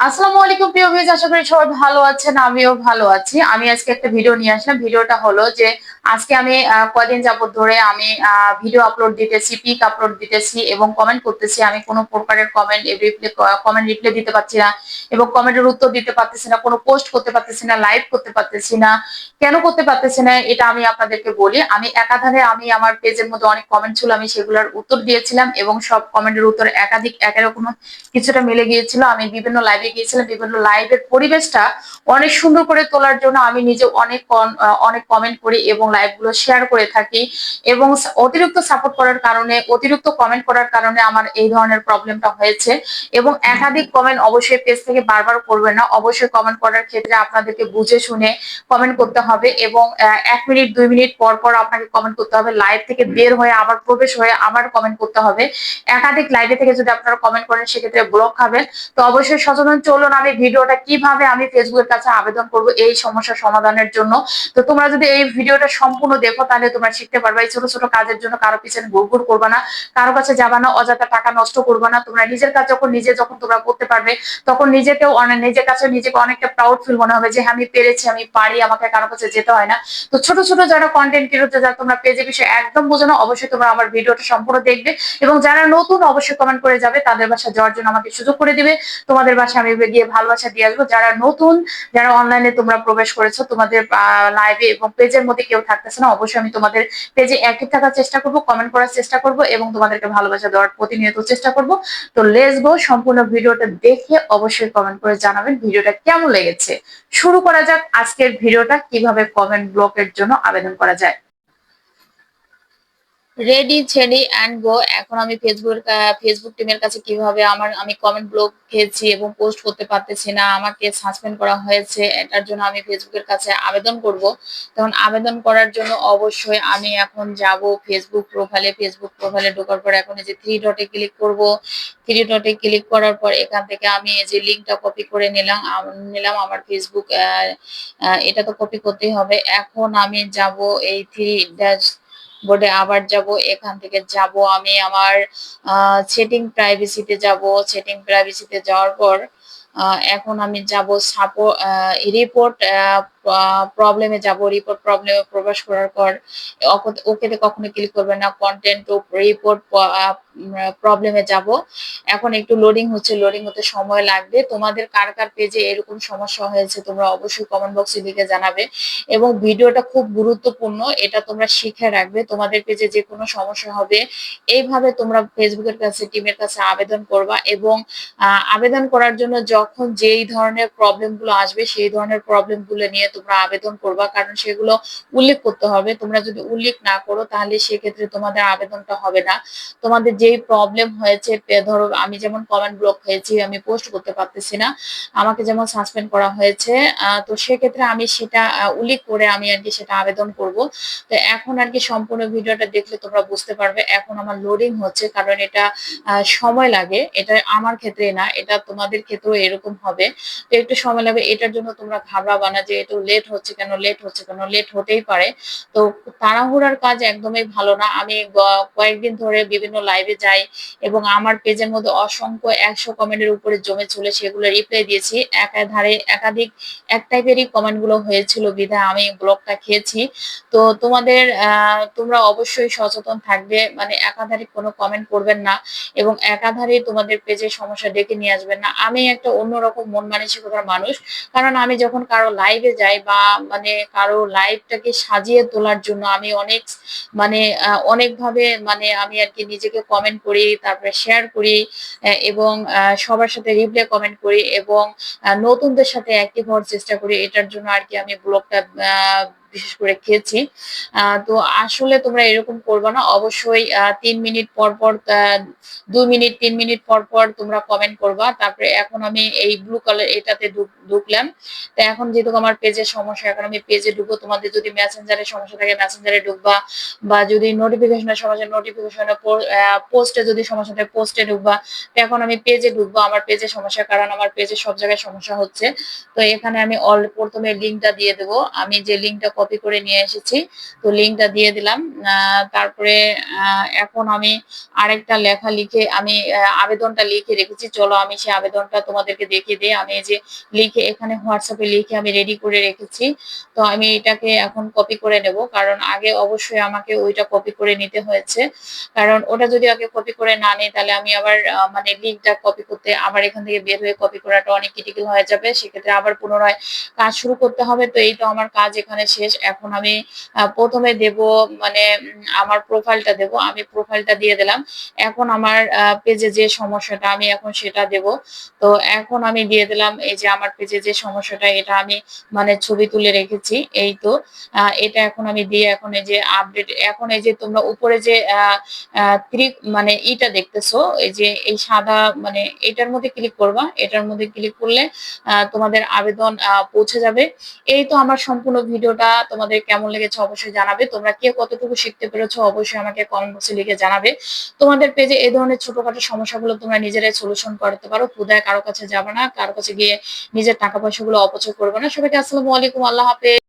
আসসালামু আলাইকুম, প্রিয় ভিউজ আশা করি সবাই ভালো আছেন, আমিও ভালো আছি। আমি আজকে একটা ভিডিও নিয়ে আসলাম। ভিডিওটা হলো যে আজকে আমি আহ, কয়দিন যাবত ধরে আমি ভিডিও আপলোড দিতেছি পিক আপলোড দিতেছি এবং কমেন্ট করতেছি। আমি কোনো প্রকারের কমেন্ট রিপ্লে কমেন্ট রিপ্লে দিতে পারছি না এবং কমেন্টের উত্তর দিতে পারতেছি না কোনো পোস্ট করতে পারতেছি না লাইভ করতে পারতেছি না। কেন করতে পারতেছি না এটা আমি আপনাদেরকে বলি। আমি একাধারে আমি আমার পেজের মধ্যে অনেক কমেন্ট ছিল আমি সেগুলোর উত্তর দিয়েছিলাম এবং সব কমেন্টের উত্তর একাধিক একরকম কিছুটা মিলে গিয়েছিল। আমি বিভিন্ন লাইভে গিয়েছিলাম বিভিন্ন লাইভের পরিবেশটা অনেক সুন্দর করে তোলার জন্য আমি নিজে অনেক অনেক কমেন্ট করি এবং লাইভগুলো শেয়ার করে থাকি এবং অতিরিক্ত সাপোর্ট করার কারণে অতিরিক্ত কমেন্ট করার কারণে আমার এই ধরনের প্রবলেমটা হয়েছে এবং একাধিক কমেন্ট অবশ্যই পেজ থেকে বারবার করবেন না। অবশ্যই কমেন্ট করার ক্ষেত্রে আপনাদেরকে বুঝে শুনে কমেন্ট করতে হবে এবং এক মিনিট দুই মিনিট পর পর আপনাকে কমেন্ট করতে হবে। লাইভ থেকে বের হয়ে আবার প্রবেশ হয়ে আবার কমেন্ট করতে হবে। একাধিক লাইভে থেকে যদি আপনারা কমেন্ট করেন সেক্ষেত্রে ব্লক খাবেন। তো অবশ্যই সচেতন চলুন আমি ভিডিওটা কীভাবে আমি ফেসবুকের কাছে আবেদন করব এই সমস্যা সমাধানের জন্য। তো তোমরা যদি এই ভিডিওটা সম্পূর্ণ দেখো তাহলে তোমরা শিখতে পারবে। এই ছোট ছোট কাজের জন্য কারও পিছনে ঘুরঘুর করবে না। কারও কাছে যাবা না অযথা টাকা নষ্ট করবে না। তোমরা নিজের কাজ যখন নিজে যখন তোমরা করতে পারবে তখন নিজেকেও অনেক নিজের কাছে নিজেকে অনেকটা প্রাউড ফিল মনে হবে যে হ্যাঁ, আমি পেরেছি আমি পারি আমাকে কারও কাছে যেতে হয় না। তো ছোট ছোট যারা কন্টেন্ট ক্রিয়েটর যারা তোমরা পেজে বিষয়ে একদম বোঝো না অবশ্যই তোমরা আমার ভিডিওটা সম্পূর্ণ দেখবে। এবং যারা নতুন অবশ্যই কমেন্ট করে যাবে। তাদের বাসা যাওয়ার জন্য আমাকে সুযোগ করে দিবে। তোমাদের বাসা আমি গিয়ে ভালোবাসা দিয়ে আসব। যারা নতুন যারা অনলাইনে তোমরা প্রবেশ করেছ তোমাদের লাইভে এবং পেজের মধ্যে কেউ থাকতেছে না, অবশ্যই আমি তোমাদের পেজে অ্যাক্টিভ থাকার চেষ্টা করব কমেন্ট করার চেষ্টা করব এবং তোমাদেরকে ভালোবাসা দেওয়ার প্রতিনিয়ত চেষ্টা করব। তো লেস গো সম্পূর্ণ ভিডিওটা দেখে অবশ্যই কমেন্ট করে জানাবেন ভিডিওটা কেমন লেগেছে। শুরু করা যাক আজকের ভিডিওটা, কীভাবে কমেন্ট ব্লকের জন্য আবেদন করা যায়। রেডি ছেড়ি অ্যান্ড গো এখন আমি ফেসবুক ফেসবুক টিমের কাছে কীভাবে আমার, আমি কমেন্ট ব্লক খেয়েছি এবং পোস্ট করতে পারতেছি না, আমাকে সাসপেন্ড করা হয়েছে, এটার জন্য আমি ফেসবুকের কাছে আবেদন করব। তখন আবেদন করার জন্য অবশ্যই আমি এখন যাব ফেসবুক প্রোফাইলে ফেসবুক প্রোফাইলে ঢোকার পর এখন এই যে থ্রি ডটে ক্লিক করব। থ্রি ডটে ক্লিক করার পর এখান থেকে আমি এই যে লিঙ্কটা কপি করে নিলাম নিলাম আমার ফেসবুক এটা তো কপি করতেই হবে। এখন আমি যাব এই থ্রি ড্যাশ বোর্ডে আবার যাব, এখান থেকে যাব আমি আমার সেটিং প্রাইভেসিতে যাব। সেটিং প্রাইভেসিতে যাওয়ার পর এখন আমি যাব সাপোর্ট রিপোর্ট প্রবলেমে যাব রিপোর্ট প্রবলেমে প্রবেশ করার পর ওকে- কখনো ক্লিক করবে না কন্টেন্ট ও রিপোর্ট প্রবলেমে যাব। এখন একটু লোডিং হচ্ছে লোডিং হতে সময় লাগবে। তোমাদের কার কার পেজে এরকম সমস্যা হয়েছে, তোমরা অবশ্যই কমেন্ট বক্সে লিখে জানাবে। এবং ভিডিওটা খুব গুরুত্বপূর্ণ, এটা তোমরা শিখে রাখবে। তোমাদের পেজে যে কোনো সমস্যা হবে, এইভাবে তোমরা ফেসবুকের কাছে টিমের কাছে আবেদন করবা এবং আবেদন করার জন্য যখন যেই ধরনের প্রবলেমগুলো আসবে, সেই ধরনের প্রবলেমগুলো নিয়ে তোমরা আবেদন করবা, কারণ সেগুলো উল্লেখ করতে হবে। তোমরা যদি উল্লেখ না করো, তাহলে সেক্ষেত্রে তোমাদের আবেদনটা হবে না। তোমাদের যেই প্রবলেম হয়েছে ধরো আমি যেমন কমেন্ট ব্লক হয়েছি, আমি পোস্ট করতে পারতেছি না। আমাকে যেমন সাসপেন্ড করা হয়েছে তো সেক্ষেত্রে আমি সেটা উল্লেখ করে আমি আর কি সেটা আবেদন করব। তো এখন আর কি সম্পূর্ণ ভিডিওটা দেখলে তোমরা বুঝতে পারবে, এখন আমার লোডিং হচ্ছে, কারণ এটা সময় লাগে। এটা আমার ক্ষেত্রে না, এটা তোমাদের ক্ষেত্রেও এরকম হবে। তো একটু সময় লাগবে, এটার জন্য তোমরা ঘাবড়াবা না যে একটু লেট হচ্ছে কেন লেট হচ্ছে কেন লেট হতেই পারে। তো তাড়াহুড়ার কাজ একদমই ভালো না। আমি কয়েকদিন ধরে বিভিন্ন লাইভে যাই এবং আমার পেজের মধ্যে অসংখ্য একশো কমেন্টের উপরে জমে ছিল সেগুলো রিপ্লাই দিয়েছি। একাধারে, একাধিক, এক টাইপেরই কমেন্টগুলো হয়েছিল বিধায় আমি ব্লকটা খেয়েছি। তো তোমাদের তোমরা অবশ্যই সচেতন থাকবে মানে একাধারে কোনো কমেন্ট করবেন না এবং একাধারে তোমাদের পেজে সমস্যা ডেকে নিয়ে আসবেন না। আমি একটা অন্যরকম মন মানসিকতার মানুষ, কারণ আমি যখন কারও লাইভে যাই বা মানে কারও লাইফটাকে সাজিয়ে তোলার জন্য আমি অনেক মানে অনেকভাবে মানে আমি আর কি নিজেকে কমেন্ট করি, তারপরে শেয়ার করি এবং সবার সাথে রিপ্লে কমেন্ট করি এবং নতুনদের সাথে অ্যাক্টিভ হওয়ার চেষ্টা করি। এটার জন্য আর কি আমি ব্লগটা বিশেষ করে খেয়েছি। তো আসলে তোমরা এরকম করবে না। অবশ্যই তিন মিনিট পর পর দুই মিনিট, তিন মিনিট পর পর তোমরা কমেন্ট করবা। তারপরে এখন আমি এই ব্লু কালার এটাতে ঢুকলাম। তো এখন যেহেতু আমার পেজের সমস্যা, এখন আমি পেজে ঢুকবো। তোমাদের যদি মেসেঞ্জারের সমস্যা থাকে মেসেঞ্জারে ঢুকবা। বা যদি নোটিফিকেশনের সমস্যা নোটিফিকেশনে পোস্টে যদি সমস্যা থাকে পোস্টে ঢুকবা। তো এখন আমি পেজে ঢুকবো। আমার পেজে সমস্যা, কারণ আমার পেজে সব জায়গায় সমস্যা হচ্ছে। তো এখানে আমি অল প্রথমে লিঙ্কটা দিয়ে দেবো। আমি যে লিঙ্কটা কপি করে নিয়ে এসেছি। তো লিঙ্কটা দিয়ে দিলাম। তারপরে এখন আমি আরেকটা লেখা লিখে আমি আবেদনটা লিখে রেখেছি। চলো আমি সেই আবেদনটা তোমাদেরকে দেখিয়ে দিই। আমি যে লিখে এখানে হোয়াটসঅ্যাপে লিখে আমি রেডি করে রেখেছি। তো আমি এটাকে এখন কপি করে নেব। কারণ আগে অবশ্যই আমাকে ওইটা কপি করে নিতে হয়েছে। কারণ ওটা যদি আগে কপি করে না নিই, তাহলে আমি আবার মানে লিঙ্কটা কপি করতে, আবার এখান থেকে বের হয়ে কপি করাটা অনেক ক্রিটিক্যাল হয়ে যাবে। সেক্ষেত্রে আবার পুনরায় কাজ শুরু করতে হবে। তো এই তো আমার কাজ এখানে শেষ। এখন আমি প্রথমে দেব মানে আমার প্রোফাইলটা দেব, আমি প্রোফাইলটা দিয়ে দিলাম। এখন আমার পেজে যে সমস্যাটা, আমি এখন সেটা দেব। তো এখন আমি দিয়ে দিলাম, এই যে আমার পেজে যে সমস্যাটা, এটা আমি মানে ছবি তুলে রেখেছি, এই তো। এটা এখন আমি দিয়ে, এখন এই যে আপডেট এখন এই যে তোমরা উপরে যে ক্লিক মানে ইটা দেখতেছো, এই যে এই সাদা মানে এটার মধ্যে ক্লিক করবা, এটার মধ্যে ক্লিক করলে তোমাদের আবেদন পৌঁছে যাবে। এই তো আমার সম্পূর্ণ ভিডিওটা তোমাদের কেমন লেগেছে অবশ্যই জানাবে। তোমরা কে কতটুকু শিখতে পেরেছ অবশ্যই আমাকে কমেন্ট বক্সে লিখে জানাবে। তোমাদের পেজে এই ধরনের ছোটখাটো সমস্যাগুলো তোমরা নিজেরাই সলিউশন করতে পারো। ক্ষুদায় কারও কাছে যাবে না, কারও কাছে গিয়ে নিজের টাকা পয়সাগুলো অপচয় করবে না। সবাইকে আসসালামু আলাইকুম, আল্লাহ হাফেজ।